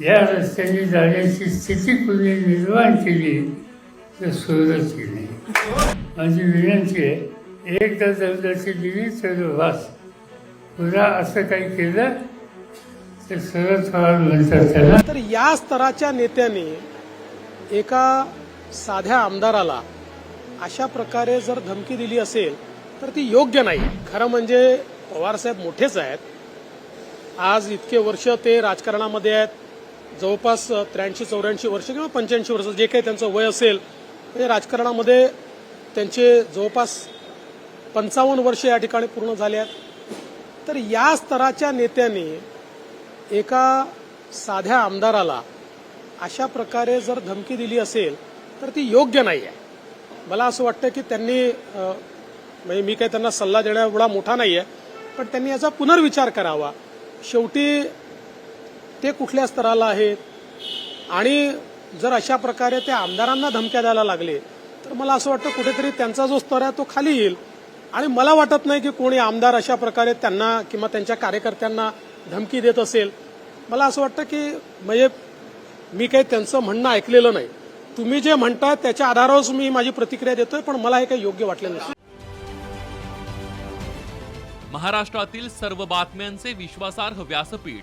या रस्त्याने जाण्याची स्थिती कुणी निर्माण केली तर सुरत केली माझी विनंती आहे एकदा दगडाची दिली तर वास. पुन्हा असं काही केलं तर सुरत व्हावं म्हणतात त्याला. तर या स्तराच्या नेत्याने एका साध्या आमदाराला अशा प्रकारे जर धमकी दिली असेल तर ती योग्य नाही. खरं म्हणजे पवारसाहेब मोठेच आहेत. आज इतके वर्ष ते राजकारणामध्ये आहेत. जवळपास त्र्याऐंशी चौऱ्याऐंशी वर्ष किंवा पंच्याऐंशी वर्ष जे काही त्यांचं वय असेल म्हणजे राजकारणामध्ये त्यांचे जवळपास पंचावन्न वर्ष या ठिकाणी पूर्ण झाले आहेत. तर या स्तराच्या नेत्याने एका साध्या आमदाराला अशा प्रकारे जर धमकी दिली असेल तर ती योग्य नाही आहे मला असं वाटतं की त्यांनी म्हणजे मी काही त्यांना सल्ला देण्या एवढा मोठा नाही आहे पण त्यांनी याचा पुनर्विचार करावा. शेवटी ते कुठल्या स्तराला आहेत? आणि जर अशा प्रकारे ते आमदारांना धमक्या द्यायला लागले तर मला असं वाटतं कुठेतरी त्यांचा जो स्तर आहे तो खाली येईल. आणि मला वाटत नाही की कोणी आमदार अशा प्रकारे त्यांना किंवा त्यांच्या कार्यकर्त्यांना धमकी देत असेल. मला असं वाटतं की म्हणजे मी काही त्यांचं म्हणणं ऐकलेलं नाही. तुम्ही जे म्हणताय त्याच्या आधारावरच मी माझी प्रतिक्रिया देतोय पण मला हे काही योग्य वाटलेलं नाही महाराष्ट्रातील सर्व बातम्यांचे विश्वासार्ह व्यासपीठ.